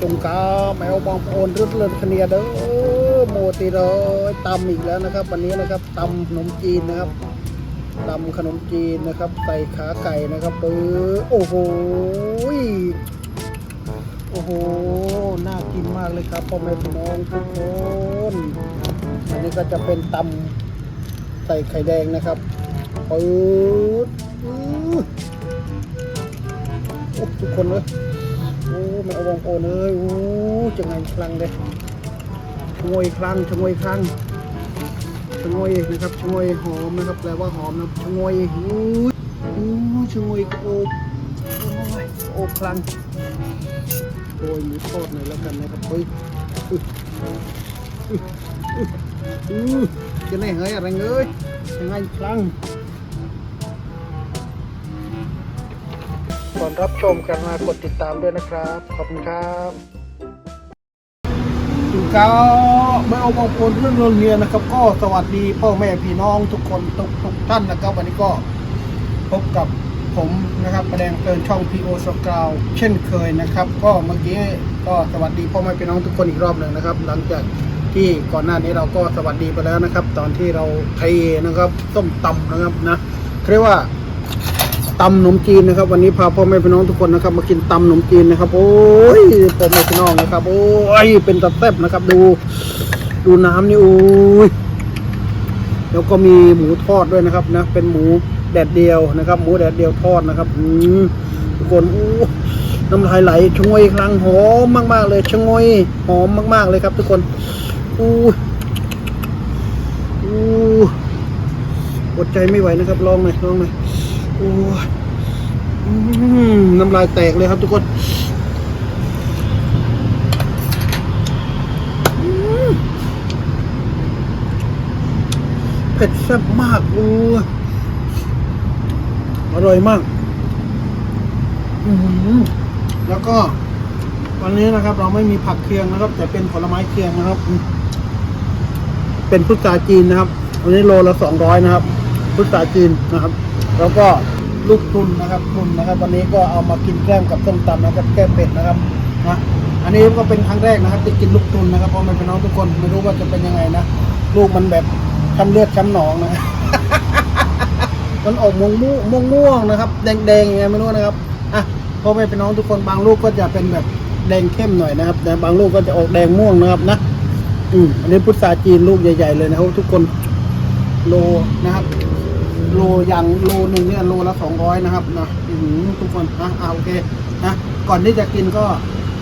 จุงกาแมวบองโอนรึดเลินคเนียเด้อโมติเลยตำอีกแล้วนะครับ วันนี้นะครับตำขนมจีนนะครับตำขนมจีนนะครับใส่ขาไก่นะครับปื้อโอ้โหโอ้โหน่ากินมากเลยครับพ่อแม่พี่น้องทุกคนอันนี้ก็จะเป็นตำใส่ไข่แดงนะครับปื้อโอ้ทุกคนเลย อ้แม่เอาวงโอนเอ้ยโอ้จังไงคลังเลยชงวยคลังชงวยคลังชงวยนะครับชงวยหอมนะครับแปลว่าหอมนะชงวยโอ้ยโอ้ชงวยโอบโอ้ยโอบคลังโอ้ยหมูทอดหน่อยแล้วกันนะครับเฮ้ยอุ๊ยอุ๊ยอุ๊ยอุ๊ยจะไหนเฮ้ยอะไรเงยยังไงคลัง อนรับชมกันมากดติดตามด้วยนะครับ ขอบคุณครับถึงก้าเมื่อเอาบางคนเรื่องโรงเรียนนะครับ ก็สวัสดีพ่อแม่พี่น้องทุกคนทุกทุกท่านนะครับ วันนี้ก็พบกับผมนะครับประแดงเกินช่อง PO สกาวเช่นเคยนะครับ ก็เมื่อกี้ก็สวัสดีพ่อแม่พี่น้องทุกคนอีกรอบหนึ่งนะครับ หลังจากที่ก่อนหน้านี้เราก็สวัสดีไปแล้วนะครับ ตอนที่เราไทยนะครับส้มตำนะครับนะเรียกว่า ตำขนมจีนนะครับ วันนี้พาพ่อแม่พี่น้องทุกคนนะครับ มากินตำขนมจีนนะครับ โอ้ยพ่อแม่พี่น้องนะครับ โอ้ยเป็นตะแซ่บนะครับ ดู ดูน้ำนี่โอ้ยแล้วก็มีหมูทอดด้วยนะครับนะ เป็นหมูแดดเดียวนะครับ หมูแดดเดียวทอดนะครับอืมทุกคนโอ้น้ำลายไหลชงวยคลังหอมมาก ๆ เลยชงวยหอมมาก ๆ เลยครับ ทุกคนอู้อู้อดใจไม่ไหวนะครับ ลองหน่อยลองหน่อย โอ้น้ำลายแตกเลยครับทุกคนเผ็ดแซ่บมากโอ้อร่อยมากมแล้วก็ วันนี้นะครับ เราไม่มีผักเคียงนะครับ แต่เป็นผลไม้เคียงนะครับ เป็นพุทราจีนนะครับ วันนี้โลละสองร้อยนะครับ พุทราจีนนะครับ แล้วก็ลูกทุนนะครับทุนนะครับ วันนี้ก็เอามากินแกล้มกับส้มตำนะครับแก้เป็ดนะครับนะอันนี้ก็เป็นครั้งแรกนะครับที่กินลูกทุนนะครับเพราะมันเป็นน้องทุกคนไม่รู้ว่าจะเป็นยังไงนะลูกมันแบบช้ำเลือดช้ำหนองนะมันออกม่วงม่วงม่วงม่วงนะครับ แดงแดงยังไงไม่รู้นะครับอะพ่อแม่พี่น้องทุกคนบางลูกก็จะเป็นแบบแดงเข้มหน่อยนะครับ แต่บางลูกก็จะออกแดงม่วงนะครับนะอืมอันนี้พุทราจีนลูกใหญ่ ๆ เลยนะครับทุกคนโลนะครับ โลอย่างโลหนึ่งเนี่ยโลละสองร้อยนะครับนะทุกคนนะเอาโอเคนะก่อนที่จะกินก็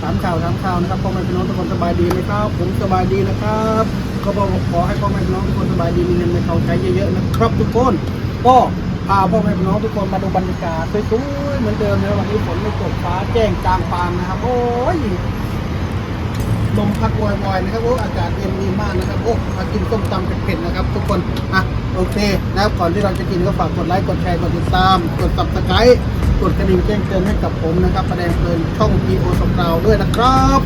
ถามข่าวถามข่าวนะครับพ่อแม่พี่น้องทุกคนสบายดีไหมครับ ผมสบายดีนะครับ ก็บอกขอให้พ่อแม่พี่น้องทุกคนสบายดีมีเงินในเขาใช้เยอะๆนะครับทุกคนก็พาพ่อแม่พี่น้องทุกคนมาดูบรรยากาศสวยๆเหมือนเดิมนะวันนี้ฝนไม่ตกฟ้าแจ้งกลางปานนะครับโอ้ย ลมพัดวอยๆนะครับโอ้อากาศเย็นดีมากนะครับโอ้มากินส้มตำเผ็ดๆนะครับ ทุกคนอะโอเคนะครับก่อนที่เราจะกินก็ฝากกดไลค์กดแชร์กดติดตามกด subscribe กดกระดิ่งแจ้งเตือนให้กับผมนะครับประเด็นเพลินช่อง PO สกาด้วยนะครับ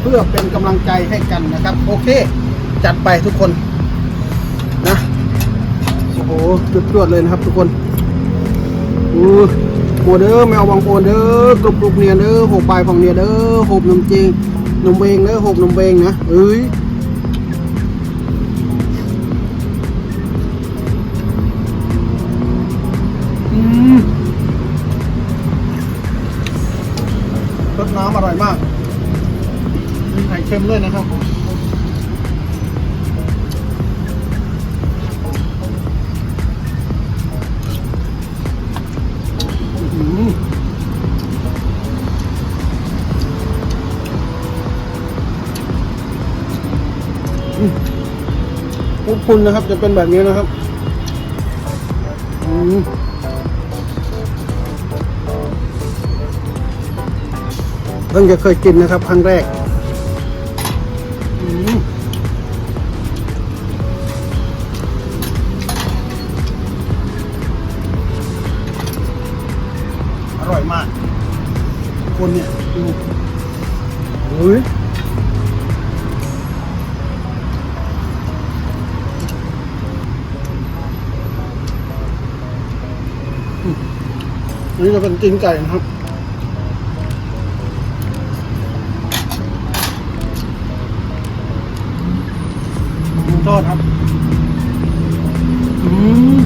เพื่อเป็นกำลังใจให้กันนะครับ โอเค จัดไปทุกคนนะโอ้โหจุดจวดๆเลยนะครับ ทุกคนอู้โหเด้อแมวบางโอนเด้อกรุบกรุบเนียเด้อหกปลายฝั่งเนียเด้อหกนมจริง นมเวงเนอะหกนมเวงนะเอ้ยอืมรสน้ำอร่อยมาก มีไข่เค็มด้วยนะครับ คุณนะครับ จะเป็นแบบนี้นะครับอืมเพิ่งจะเคยกินนะครับ ครั้งแรกอืมอร่อยมาก คนเนี่ยดูเฮ้ย นี่จะเป็นตีนไก่นะครับ ทอดครับ อืม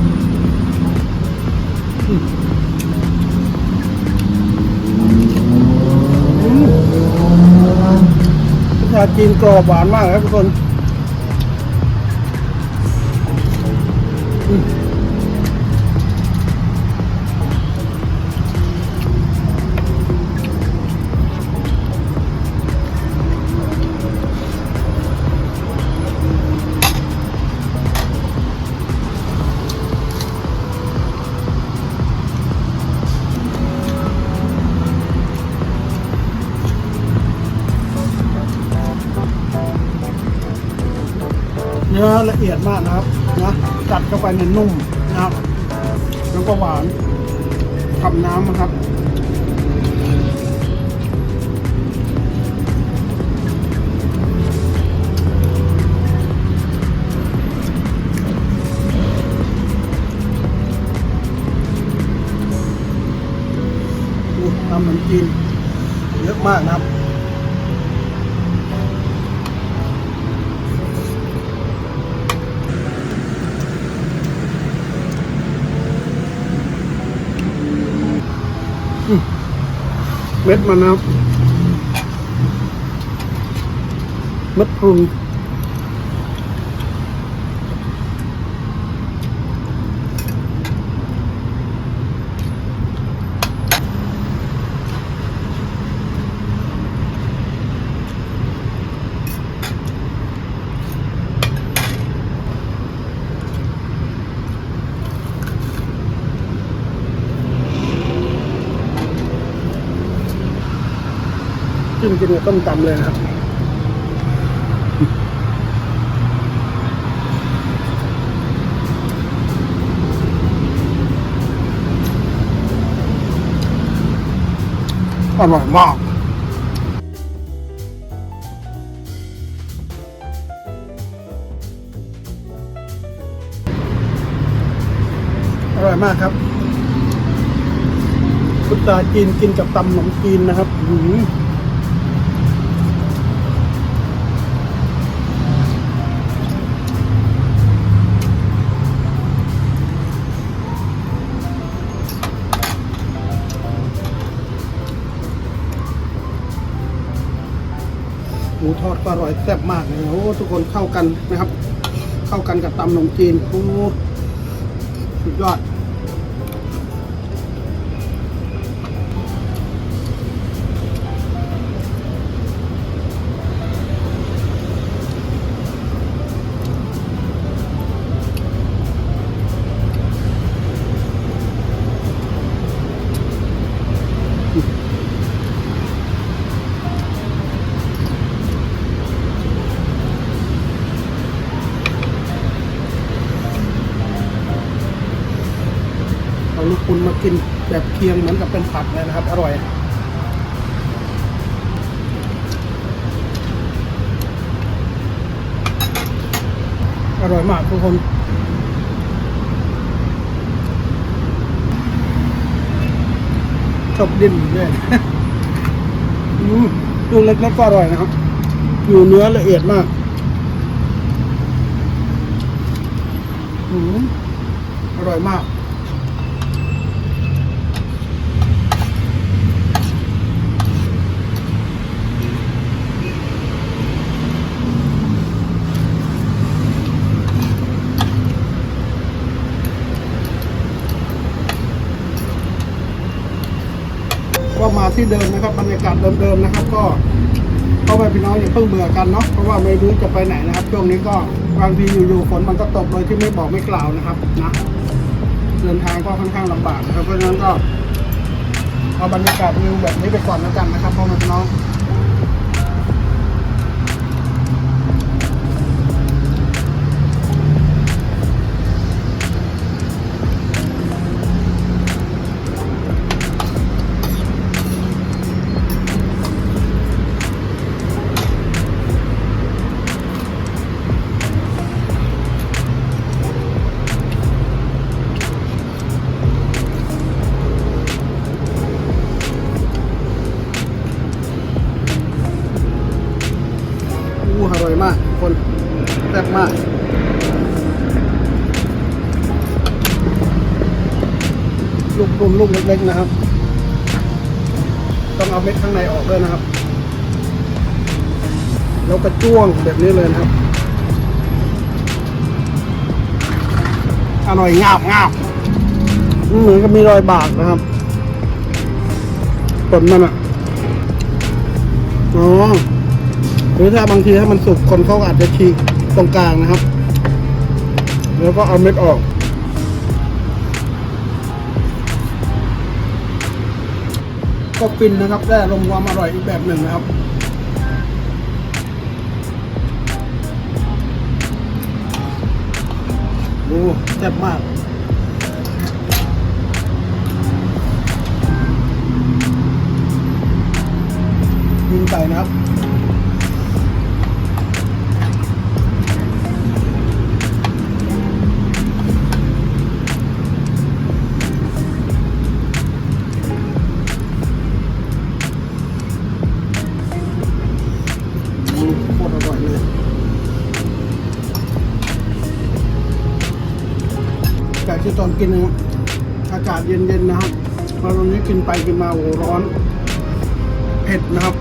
ชาจีนกรอบหวานมากครับทุกคน อืม เนื้อละเอียดมากนะครับนะกัดเข้าไปในยนุ่มนะครับ แล้วก็หวานทำน้ำนะครับทำเหมือนจีนเยอะมากนะครับ เม็ดมันนะครับเม็ดพรุน จิ้มกินกับต้มตำเลยนะครับ อร่อยมากอร่อยมากครับพุทราจีนกินกับตำขนมจีนนะครับ อื มูทอดก็อร่อยแซ่บมากเลยโอ้ทุกคนเข้ากันนะครับ เข้ากันกับตำขนมจีนโอ้สุดยอด แบบเคียงเหมือนกับเป็นผักเลยนะครับ อร่อย อร่อยมากทุกคนชอบดิ้นอยู่เรื่อยลูกเล็กๆก็อร่อยนะครับ อยู่เนื้อละเอียดมากอืมอร่อยมาก ที่เดิมนะครับบรรยากาศเดิมๆนะครับ ก็พ่อแม่พี่น้องอย่าเพิ่งเบื่อกันเนาะเพราะว่าไม่รู้จะไปไหนนะครับช่วงนี้ก็บางทีอยู่ๆฝนมันก็ตกโดยที่ไม่บอกไม่กล่าวนะครับนะเดินทางก็ค่อนข้างลำบากนะครับเพราะฉะนั้นก็เอาบรรยากาศวิวแบบนี้ไปก่อนแล้วกันนะครับพ่อแม่พี่น้อง กตุ่มเล็กๆนะครับ ต้องเอาเม็ดข้างในออกด้วยนะครับ แล้วก็จ้วงแบบนี้เลยนะครับ อร่อยงาบงาบเหมือนกับมีรอยบากนะครับผลมันอะ อ๋อ หรือถ้าบางทีถ้ามันสุกคนเขาอาจจะฉีกตรงกลางนะครับ แล้วก็เอาเม็ดออก ก็ฟินนะครับ ได้ลมความอร่อยอีกแบบหนึ่งนะครับโอ้แซ่บมากยิงไปนะครับ จากที่ตอนกินอากาศเย็นๆนะครับพอตรงนี้กินไปกินมาโอ้โหร้อน เผ็ดนะครับ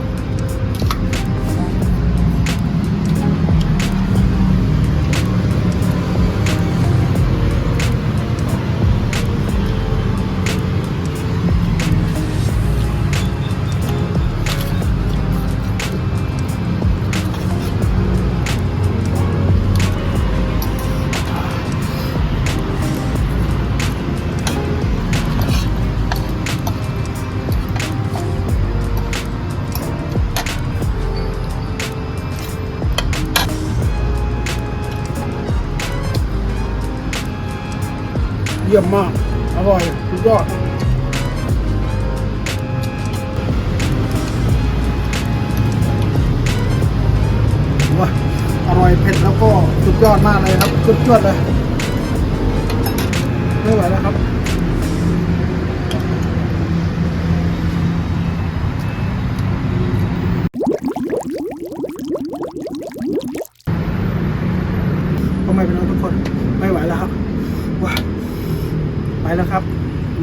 ยี่ยมมาก อร่อยสุดยอดว่าอร่อยเผ็ดแล้วก็สุดยอดมากเลยครับสุดยอดเลยไม่ไหวแล้วครับ ก็ไม่เป็นไรทุกคน ไม่ไหวแล้วครับ ว้าไปแล้วครับ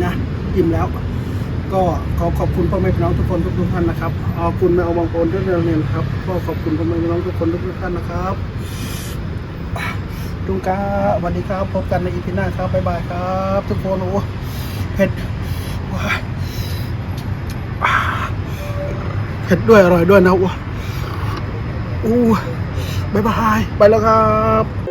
นะอิ่มแล้ว ก็ ขอบคุณพ่อแม่พี่น้องทุกคนทุกทุกท่านนะครับเอาคุณแม่เอาบางโอนด้วยเนี่ยนครับก็ขอบคุณพ่อแม่พี่น้องทุกคนทุกทุกท่านนะครับลุงกาสวัสดีครับพบกันในอีพีหน้าครับบ๊ายบายครับ ทุกคนโอ้เผ็ดว้ายอ่าเผ็ดด้วยอร่อยด้วยนะว้าอู้บ๊ายบาย ไปแล้วครับ